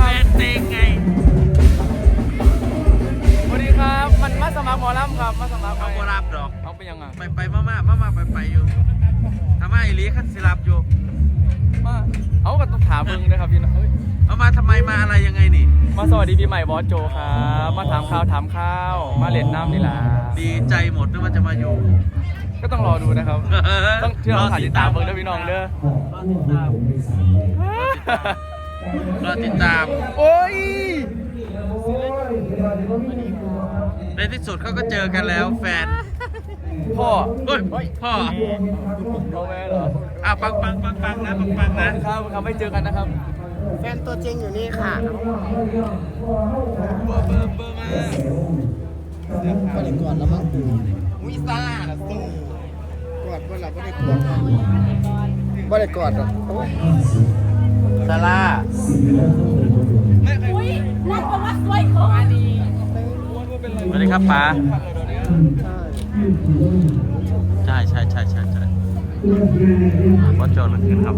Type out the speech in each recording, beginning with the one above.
มัครไหมครับเป็นเพลงไงสวัสดีครับ มันมาสมัครหมอลำครับ มาสมัครไหมเขาบ่รับดอก เอาไปยังไงไปไปมามามามาไปไปอยู่ทำไมอีหลีคันสิรับอยู่ มาเอาก็ต้องถามมึงนะครับพี่น้องเฮ้ยเอามาทำไมมาอะไรยังไงนี่ มาสวัสดีปีใหม่บอสโจครับ มาถามข่าวถามข้าว มาเล่นน้ำนี่ล่ะดีใจหมดด้วยว่าจะมาอยู่ ก็ต้องรอดูนะครับ ต้องเชื่อเราถ่ายติดตามเบิ่งเด้อพี่น้องเด้อ รอติดตาม โอ้ย ในที่สุดเขาก็เจอกันแล้วแฟน พ่อเฮ้ยพ่อพ่อแม่เหรออะปังปังปังปังนะปังปังนะครับครับไม่เจอกันนะครับ แฟนตัวจริงอยู่นี่ค่ะเบอร์เบอร์เบอร์มาก็ได้กอดแล้วมั้งวิซ่าละสู้กอดเมื่อไหร่ก็ได้กอดไม่ได้กอดหรอกโอ้ย ซาร่าอุ้ยนั่นก็ว่าสวยของอันนี้สวัสดีครับป๋าใช่ใช่ใช่ใช่ใช่บอสโจนขึ้นครับ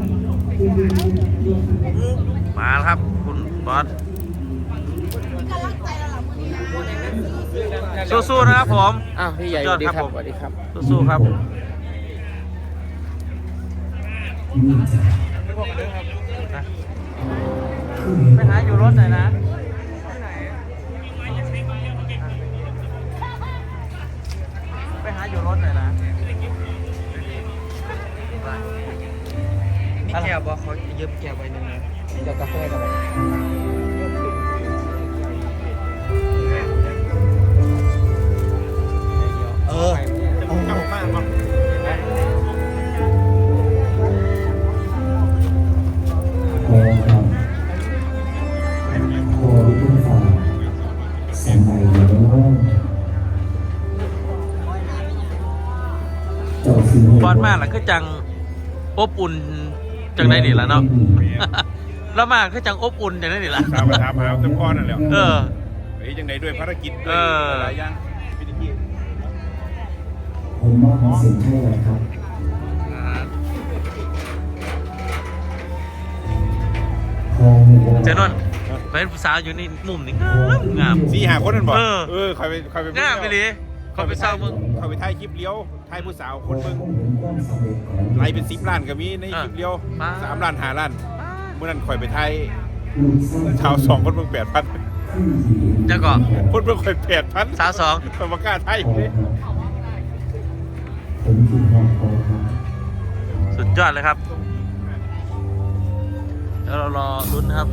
มาแล้วครับ คุณบอสกำลังใจเราหลังมือนี้สู้ๆนะครับผมอ้าวพี่ใหญ่สวัสดีครับสวัสดีครับสู้ๆครับ ไปหาอยู่รถหน่อยนะไปหาอยู่รถหน่อยนะนี่แก้วบอกเขายืมแก้วไว้หนึ่งนะเดี๋ยวกาแฟกันเลยเออเอาเอสมากล่ะคือจังอบอุ่นจังได้นี่ละเนาะแล้วมากคือจังอบอุ่นจังได้นี่ละถามมาถามหาเต็มก้อนนั่นแหละเออเฮ้ยยังไงด้วยภารกิจเออหลายอย่างพิธีผมมอบของสิ่งให้เลยครับโคมีโบเจนนท์เป็นผู้สาวอยู่นี่มุมนี่งามงามสี่หาคนนั่นบอกเออเออใครไปใครไปงามไปเลย เขาไปเศร้ามึงเขาไปถ่ายคลิปเลี้ยวถ่ายผู้สาวคนเบิ่งเห็นความสำเร็จของไล่เป็นสิบล้านก็มีในคลิปเลี้ยวอ่าสามล้านห้าล้านเมื่อนั้นคอยไปถ่ายลูกสาวชาวสองคนเบิ่งแปดพันผู้หญิงจะก่อนคนเบิ่งคอยแปดพันสาวสองแต่ว่ากล้าถ่ายโคเลยครับผมคือพ่อโคครับสุดยอดเลยครับเดี๋ยวเรารอลุ้นนะครับ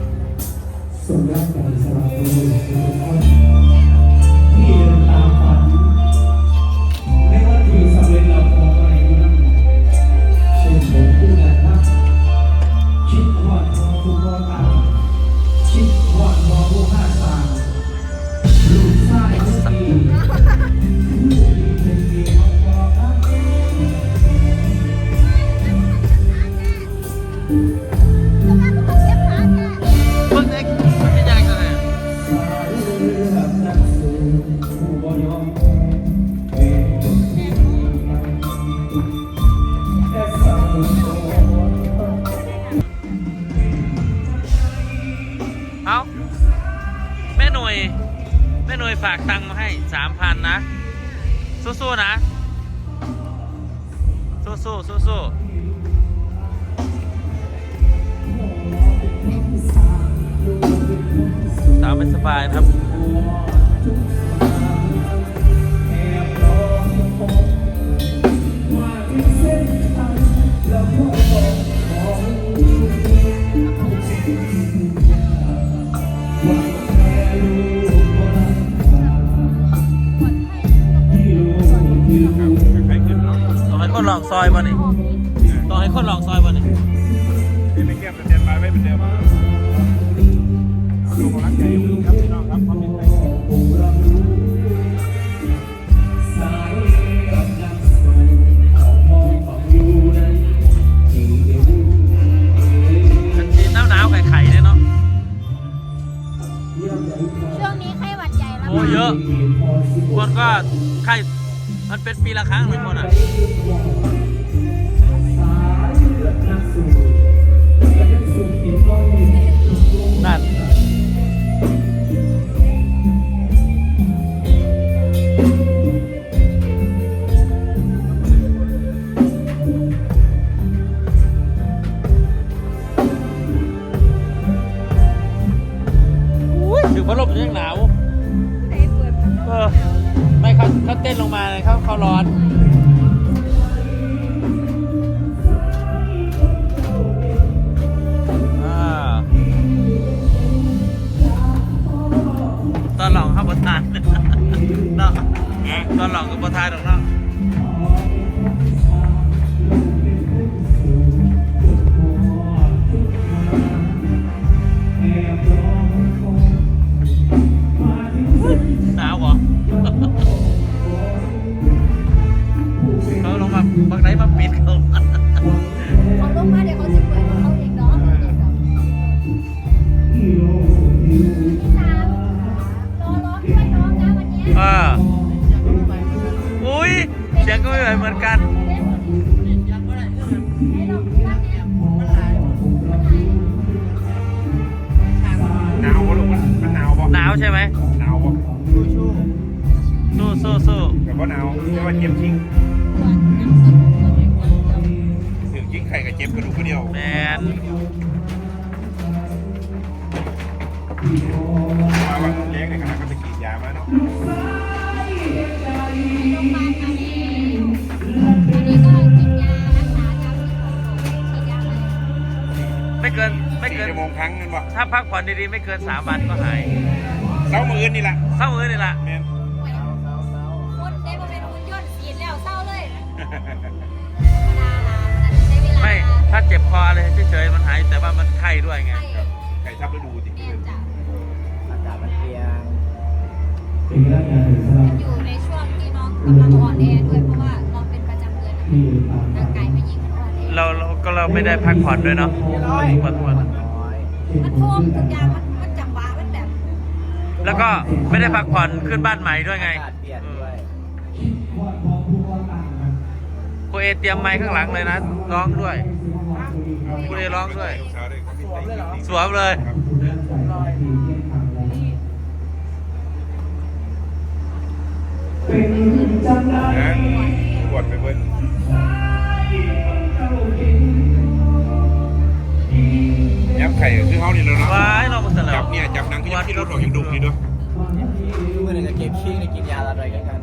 สู้ๆนะ สู้ๆสู้ๆสาวเป็นสบายนะครับ ห้คนลองซอยบ่นี่ต้องให้คนลองซอยบ่นี่นี่ไม่แก้มสแตนบายไว้เป็นเดิมส่งกำลังใจให้คุณครับพี่น้องครับความเป็นไปมันทีหนาวหนาวๆไข่ๆเนี่ยเนาะช่วงนี้ไข้หวัดใหญ่แล้วโอ้เยอะคนก็ไข่ มันเป็นปีละครั้งเลยคนอะนั่นาวปะหนาวใช่ไหมหนาวปะสู้สู้สู้แต่ว่าหนาวแต่ว่าเจ็บจริงส่วนน้ำสดตัวเป็นคนเดียวถึงจริงไข่กับเจ็บกระดูกกระเดียวแมนมาวันเลี้ยงในขณะก็ไปกรีดยามาเนาะโรงพยาบาลมาเองวันนี้ก็กินยารักษาตามที่เขาบอกฉีดยาเลยไม่เกิน ไม่สี่เกินชั่วโมงครั้งนั่นปะถ้าพักผ่อนดีๆไม่เกินสามวันก็หายเช้ามืออื่นนี่แหละเศร้ามือนี่ละแมนคนได้มาเป็นหุ่นยนต์ฉีดแล้วเศร้าเลยธรรมดาละมันใช้เวลาไม่ถ้าเจ็บคออะไรเฉยๆมันหายแต่ว่ามันไข้ด้วยไงใช่ไข่ทับฤดูจริงแม่จะอากาศมันเปลี่ยนเป็นร่างกายสำ ไม่ได้พักผ่อนด้วยเนาะปวดหัวนะมันท่วมทุกอย่างมันมันจังหวะมันแบบแล้วก็ไม่ได้พักผ่อนขึ้นบ้านใหม่ด้วยไงอากาศเปลี่ยนด้วยครูเอเตรียมไม้ข้างหลังเลยนะร้องด้วยครูเอร้องด้วยลูกสาวได้สวมเลยเหรอสวมเลยเป็นจังไรนะปวดไปเบิ้ล นี่แล้วเนาะว้ายเรามาเสนอจับเนี่ยจับนังก็ยังที่รถออกยังดุนี่ด้วยเมื่อไหร่จะเก็บขี้ในกินยาอะไรกันกัน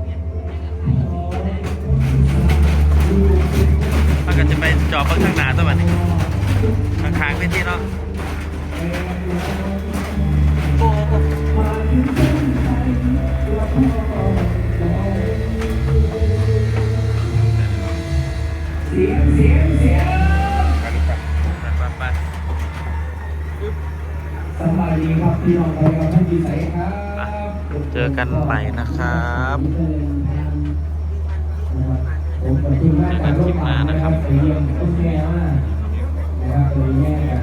มันก็จะไปจอบเบิ้งข้างหน้าตัวมันนี่ข้างๆไปที่เนาะโอ้โหเดีครับพี่น้องไปกับท่านดีใสครับเจอกันใหม่นะครับผมขอบคุณมากการร่วมงานนะครับเสียงต้นแก่มานะครับตัวแม่กับ